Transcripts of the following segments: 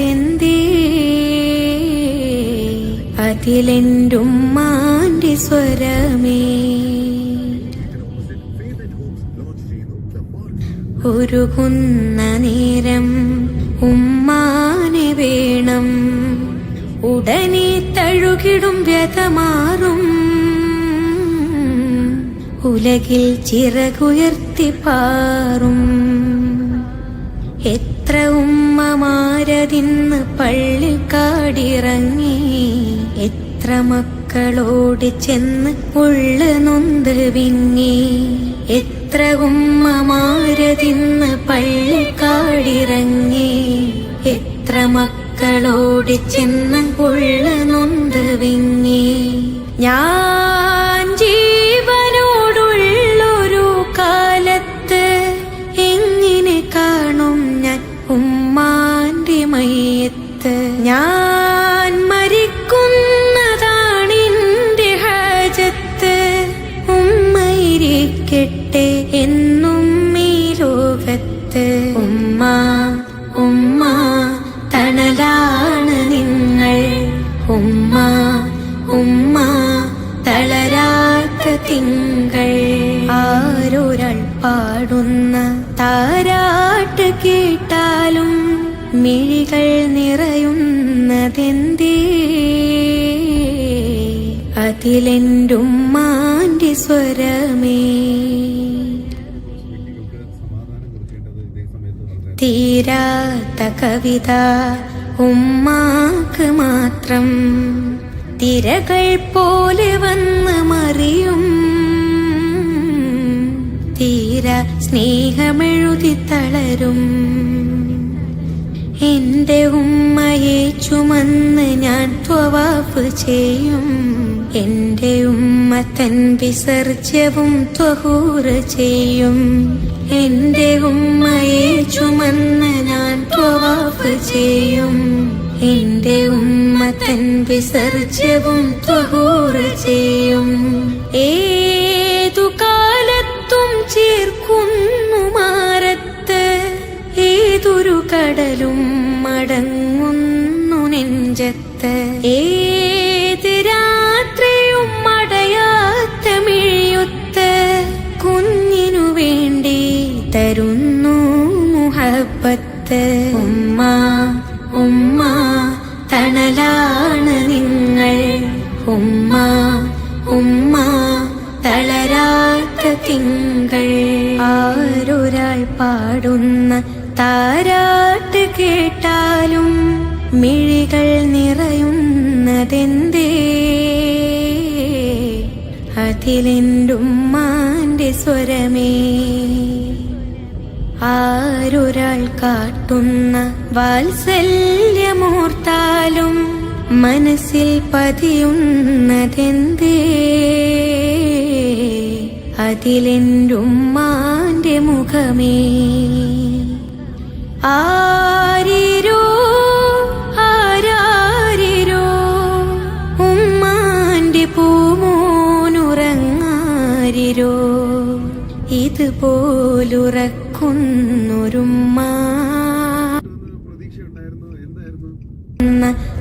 നിറയുന്നതെന്തേ അതിലെന്റുമ്മാന്റെ സ്വരമേ. ഒരുകുന്ന നേരം ഉമ്മാനെ വേണം. ഉടനെ തഴുകിടും വ്യതമാറും. ഉലകിൽ ചിറകുയർത്തി പാറും. എത്ര ഉമ്മമാരതിന്ന് പള്ളിക്കാടിറങ്ങി എത്ര മക്കളോട് ചെന്ന് ഉള്ള നൊന്ത് വിങ്ങി. എത്ര ഉമ്മമാരതിന്ന് പള്ളിക്കാടിറങ്ങി എത്ര മക്കളോട് ചെന്ന് ഉള്ള നൊന്ത് വിങ്ങി. ഞാൻ ഉമ്മ തളരാത്ത തിങ്കൾ. ആരൊരാൾ പാടുന്ന താരാട്ട് കേട്ടാലും മിഴികൾ നിറയുന്നതെന്തേ? അതിലെന്റുമ്മാന്റെ സ്വരമേ? തീരാത്ത കവിത ഉമ്മാക്ക് മാത്രം. തിരകൾ പോലെ വന്ന് മറിയും. തീര സ്നേഹമെഴുതി തളരും. എന്റെ ഉമ്മയെ ചുമന്ന് ഞാൻ ത്വവാപ്പ് ചെയ്യും. എന്റെ ഉമ്മ തൻ വിസർജ്യവും ത്വഹൂറ് ചെയ്യും. എന്റെ ഉമ്മയെ ചുമന്ന് ഞാൻ ത്വവാപ്പ് ചെയ്യും. എന്റെ ഉമ്മ തൻ വിസർജ്യവും ത്വഹൂറ ചെയ്യും. ഏതു കാലത്തും ചേർക്കുന്നു മാറത്ത്. ഏതൊരു കടലും മടങ്ങുന്നു നെഞ്ചത്ത്. ഏത് രാത്രിയും മടയാത്ത മിഴിയുത്ത് കുഞ്ഞിനു വേണ്ടി തരുന്നു മുഹബത്ത്. ഉമ്മ ഉമ്മ. ഉമ്മ ഉമ്മ തളരാത്ത തിങ്കൾ. ആരൊരാൾ പാടുന്ന താരാട്ട് കേട്ടാലും മിഴികൾ നിറയുന്നതെന്തേ? അതിലെന്റുമ്മാന്റെ സ്വരമേ? ആരൊരാൾ കാട്ടുന്ന വാത്സല്യമോർത്താലും മനസ്സിൽ പതിയുന്നതെന്തേ? അതിലെന്റുമ്മാന്റെ മുഖമേ. ആരിരോ ആരാരിരോ ഉമ്മാന്റെ പൂമോനുറങ്ങാരിരോ. ഇതുപോലുറക്കുന്നൊരുമ്മ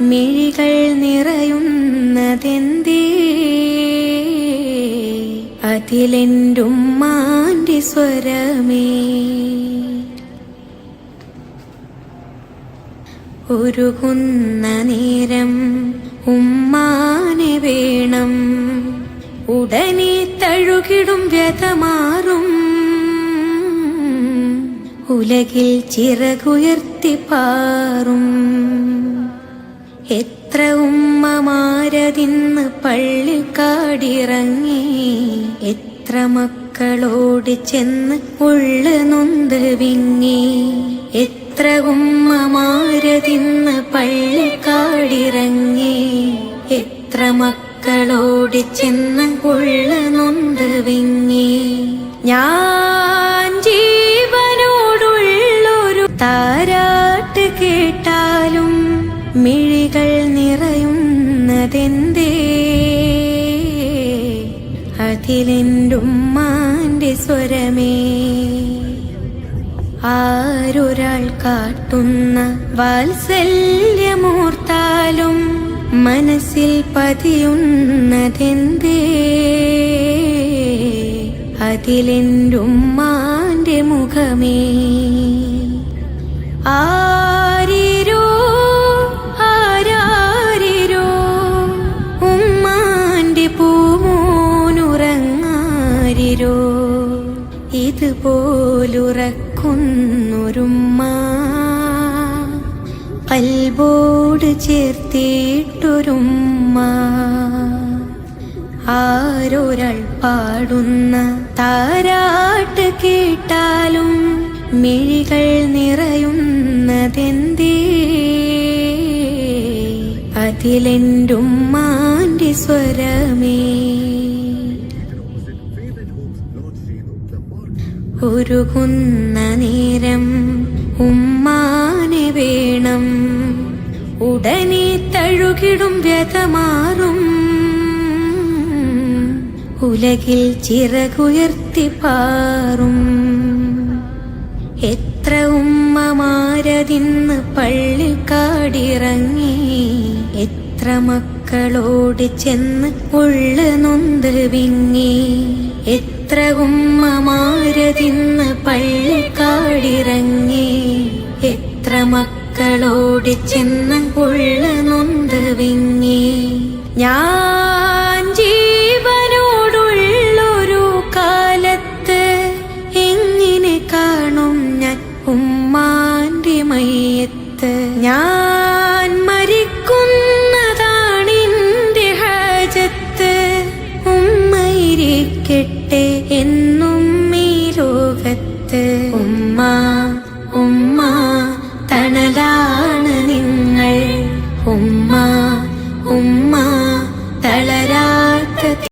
മിഴികൾ നിറയുന്നതെന്തേ? മാന്റെ സ്വരമേ. ഉരുകുന്ന നേരം ഉമ്മാനെ വേണം. ഉടനെ തഴുകിടും വ്യതമാറും. ഉലകിൽ ചിറകുയർത്തി പാറും. എത്ര ഉമ്മമാരതിന്ന് പള്ളിക്കാടിറങ്ങി എത്ര മക്കളോട് ചെന്ന് ഉള്ളു നൊന്ത് വിങ്ങി എത്ര ഉമ്മമാരതിന്ന് പള്ളിക്കാടിറങ്ങി എത്ര മക്കളോട് ചെന്ന് ഉള്ളു നൊന്ത് വിങ്ങി. ഞാൻ ജീവനോടുള്ളൊരു താരാട്ട് നിറയുന്നതെന്തേ അതിലെന്റുമ്മാന്റെ സ്വരമേ? ആരൊരാൾ കാട്ടുന്ന വാത്സല്യമോർത്താലും മനസ്സിൽ പതിയുന്നതെന്തേ? അതിലെന്റുമ്മാന്റെ മുഖമേ? ആരിരോ ഇതുപോലുറക്കുന്നൊരുമ്മ. പൽബോട് ചേർത്തിട്ടൊരുമ്മ. ആരൊരാൾ പാടുന്ന താരാട്ട് കേട്ടാലും മിഴികൾ നിറയുന്നതെന്തേ? അതിലെന്റുമ്മാന്റെ സ്വരമേ. ഉരുകുന്ന നേരം ഉമ്മാനെ വേണം. ഉടനെ തഴുകിടും വ്യതമാറും. ഉലകിൽ ചിറകുയർത്തി പാറും. എത്ര ഉമ്മമാരതിന്ന് പള്ളി കാടിറങ്ങി എത്ര മക്കളോട് ചെന്ന് ഉള്ള നൊന്ത് വിങ്ങി. എത്ര ഉമ്മമാരതിന്ന് പള്ളിക്കാടിറങ്ങി. എത്ര മക്കളോടി ചെന്ന് ഉള്ള നൊന്ത് വിങ്ങി. ഞാൻ